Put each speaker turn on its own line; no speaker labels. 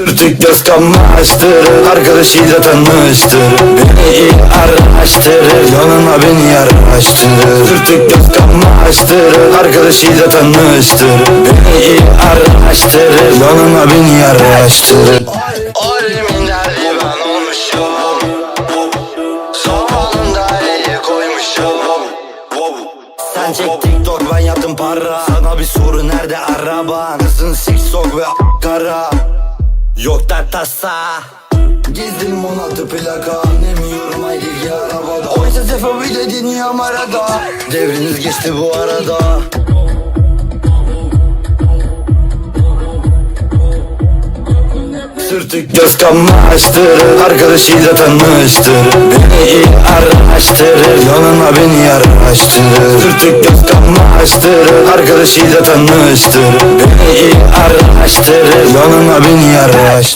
Sürtük göz kamaştırır Arkadaşıyla tanıştır. Beni iyi araştırır Yanına beni yaraştırır Sürtük göz kamaştırır Arkadaşıyla tanıştır. Beni iyi araştırır Yanına beni yaraştırır
Alimin derdi ben olmuşum. Zamanında iyi koymuşum.
Sen çek TikTok ben yaptım para. Sana bir soru nerede araban Kızın siksok ve kara Yok dert tasa Gezdim Monatı plaka Anlemiyorum ayrı arabada. Oysa Sefa bile dinliyorum arada Devriniz geçti bu arada. Sürtük göz kamaştırır Arkadaşıyla tanıştır. Beni iyi araştırır Yanına beni yaraştırır Sürtük göz kamaştırır Arkadaşıyla tanıştır. Beni iyi araştırır Yanına beni yaraştırır